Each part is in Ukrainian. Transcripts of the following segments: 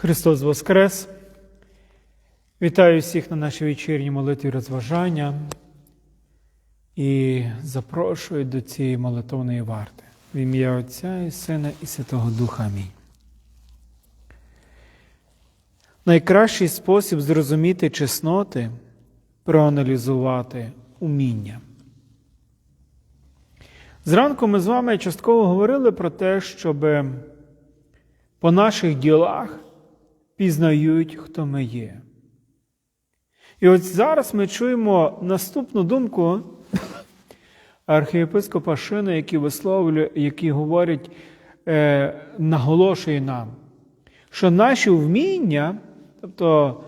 Христос Воскрес! Вітаю всіх на нашій вечірній молитві розважання і запрошую до цієї молитовної варти. В ім'я Отця і Сина і Святого Духа. Амінь. Найкращий спосіб зрозуміти чесноти проаналізувати уміння. Зранку ми з вами частково говорили про те, щоб по наших ділах пізнають, хто ми є. І от зараз ми чуємо наступну думку архієпископа Шина, який висловлює, який говорить, е, наголошує нам, що наші вміння, тобто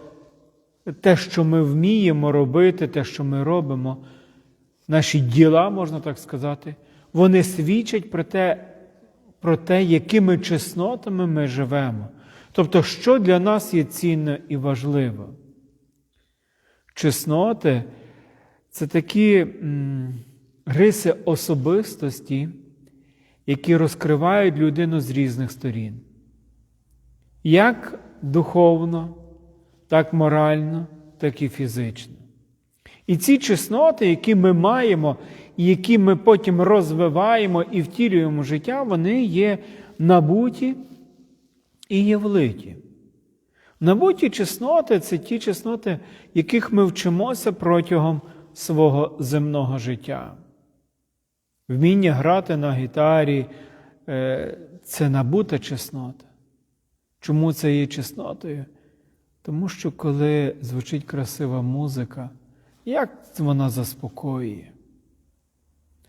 те, що ми вміємо робити, те, що ми робимо, наші діла, можна так сказати, вони свідчать про те, про те, якими чеснотами ми живемо. Тобто, що для нас є цінно і важливо. Чесноти це такі риси особистості, які розкривають людину з різних сторін. Як духовно, так морально, так і фізично. І ці чесноти, які ми маємо, і які ми потім розвиваємо і втілюємо в життя, вони є набуті і є влиті. Набуті чесноти це ті чесноти, яких ми вчимося протягом свого земного життя. Вміння грати на гітарі е, це набута чеснота. Чому це є чеснотою? Тому що коли звучить красива музика, як вона заспокоює?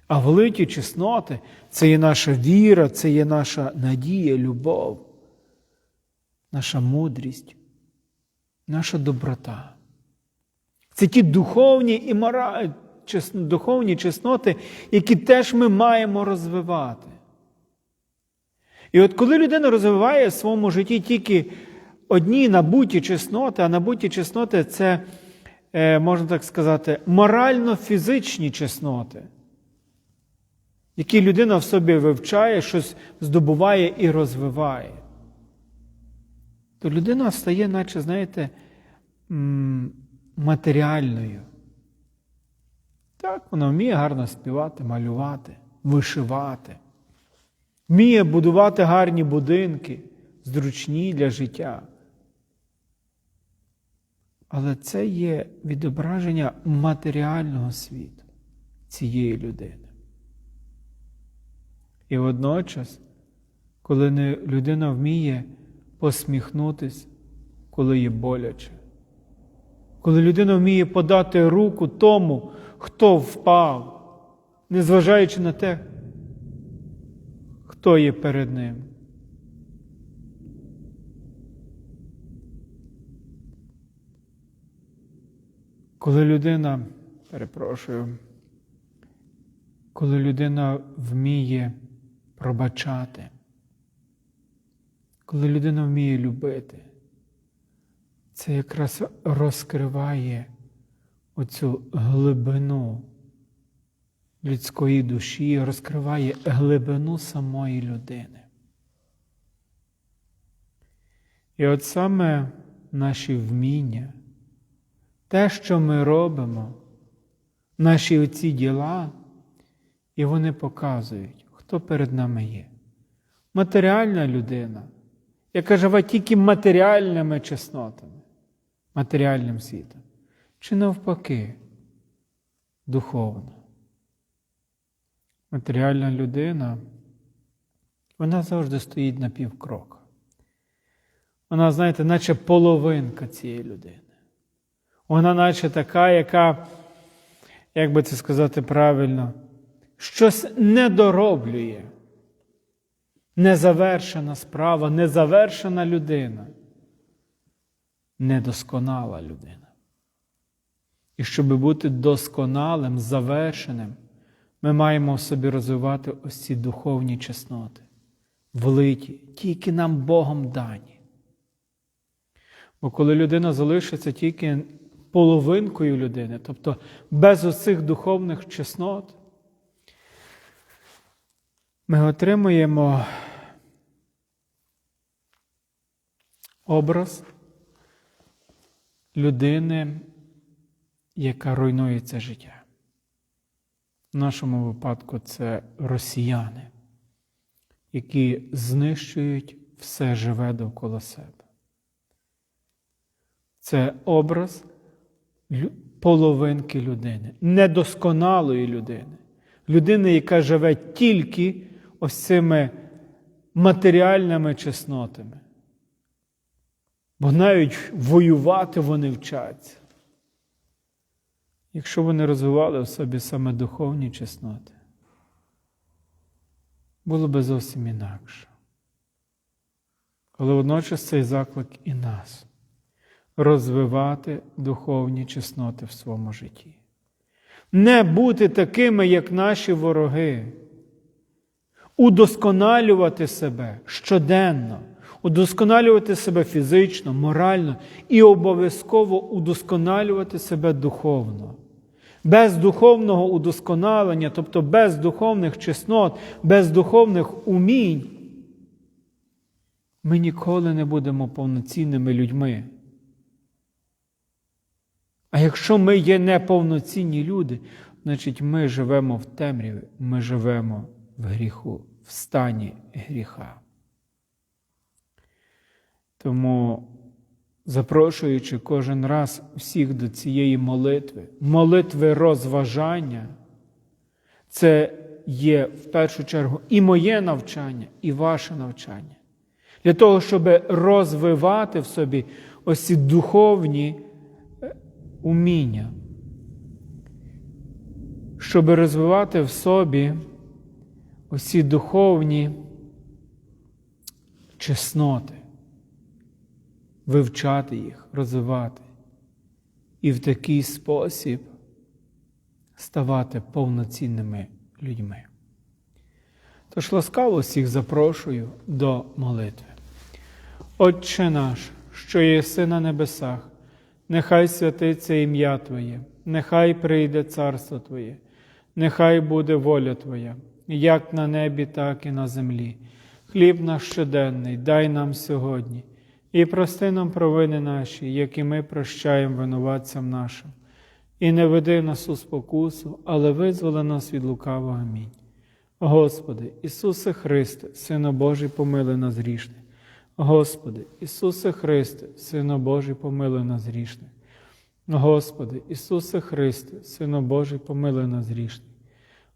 А великі чесноти це є наша віра, це є наша надія, любов, наша мудрість, наша доброта. Це ті духовні і мораль, духовні чесноти, які теж ми маємо розвивати. І от коли людина розвиває в своєму житті тільки одні набуті чесноти, а набуті чесноти це, можна так сказати, морально-фізичні чесноти, які людина в собі вивчає, щось здобуває і розвиває, то людина стає, наче, знаєте, матеріальною. Так, вона вміє гарно співати, малювати, вишивати, вміє будувати гарні будинки, зручні для життя. Але це є відображення матеріального світу цієї людини. І водночас, коли людина вміє посміхнутись, коли є боляче, коли людина вміє подати руку тому, хто впав, незважаючи на те, хто є перед ним. Коли людина, перепрошую, коли людина вміє пробачати, коли людина вміє любити, це якраз розкриває оцю глибину людської душі, розкриває глибину самої людини. І от саме наші вміння, те, що ми робимо, наші оці діла, і вони показують, хто перед нами є. Матеріальна людина, яка живе тільки матеріальними чеснотами, матеріальним світом, чи навпаки, духовно. Матеріальна людина, вона завжди стоїть на півкрока. Вона, знаєте, наче половинка цієї людини. Вона, наче така, яка, як би це сказати правильно, щось недороблює. Незавершена справа, незавершена людина, недосконала людина. І щоб бути досконалим, завершеним, ми маємо в собі розвивати ось ці духовні чесноти, влиті, тільки нам Богом дані. Бо коли людина залишиться тільки половинкою людини, тобто без оцих духовних чеснот, ми отримуємо образ людини, яка руйнує це життя. В нашому випадку це росіяни, які знищують все живе довкола себе. Це образ половинки людини, недосконалої людини, людини, яка живе тільки ось цими матеріальними чеснотами. Бо навіть воювати вони вчаться. Якщо вони розвивали в собі саме духовні чесноти, було би зовсім інакше. Але водночас цей заклик і нас розвивати духовні чесноти в своєму житті. Не бути такими, як наші вороги, удосконалювати себе щоденно, удосконалювати себе фізично, морально і обов'язково удосконалювати себе духовно. Без духовного удосконалення, тобто без духовних чеснот, без духовних умінь, ми ніколи не будемо повноцінними людьми. А якщо ми є неповноцінні люди, значить ми живемо в темряві, ми живемо в гріху, в стані гріха. Тому, запрошуючи кожен раз всіх до цієї молитви, молитви розважання, це є в першу чергу і моє навчання, і ваше навчання. Для того, щоб розвивати в собі ось ці духовні е, уміння, щоб розвивати в собі ці духовні чесноти, вивчати їх, розвивати і в такий спосіб ставати повноцінними людьми. Тож ласкаво всіх запрошую до молитви. Отче наш, що єси на небесах, нехай святиться ім'я Твоє, нехай прийде царство Твоє, нехай буде воля Твоя, як на небі, так і на землі. Хліб наш щоденний, дай нам сьогодні, і прости нам провини наші, як і ми прощаємо винуватцям нашим. І не веди нас у спокусу, але визволи нас від лукавого. Амінь. Господи, Ісусе Христе, Сино Божий, помилуй нас грішних. Господи, Ісусе Христе, Сино Божий, помилуй нас грішних. Господи, Ісусе Христе, Сино Божий, помилуй нас грішних.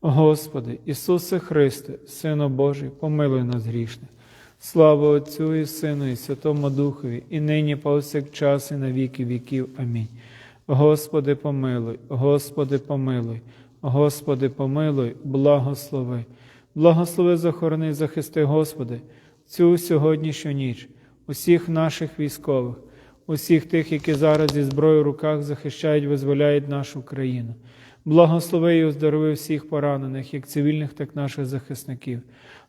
Господи, Ісусе Христе, Сино Божий, помилуй нас грішних. Слава Отцю і Сину, і Святому Духові, і нині повсякчас, і на віки віків. Амінь. Господи, помилуй, Господи, помилуй, Господи, помилуй, благослови. Благослови, захорони, захисти, Господи, цю сьогоднішню ніч, усіх наших військових, усіх тих, які зараз зі зброєю в руках захищають, визволяють нашу країну. Благослови і оздорови всіх поранених, як цивільних, так і наших захисників.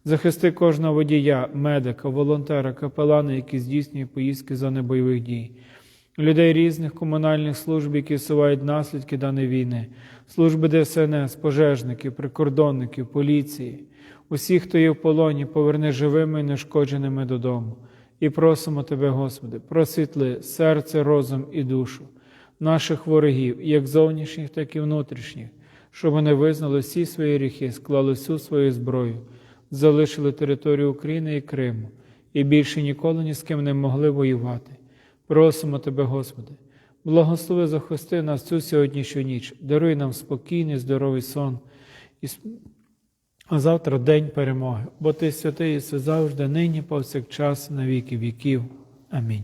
Захисти кожного водія, медика, волонтера, капелана, які здійснюють поїздки зони бойових дій. Людей різних комунальних служб, які сувають наслідки даної війни, служби ДСНС, пожежників, прикордонників, поліції, усіх, хто є в полоні, поверни живими і нешкодженими додому. І просимо Тебе, Господи, просвітли серце, розум і душу наших ворогів, як зовнішніх, так і внутрішніх, щоб вони визнали всі свої гріхи, склали всю свою зброю, залишили територію України і Криму, і більше ніколи ні з ким не могли воювати. Просимо Тебе, Господи, благослови захисти нас цю сьогоднішню ніч, даруй нам спокійний, здоровий сон. І... А завтра день перемоги, бо Ти святий і завжди, нині, повсякчас, на віки віків. Амінь.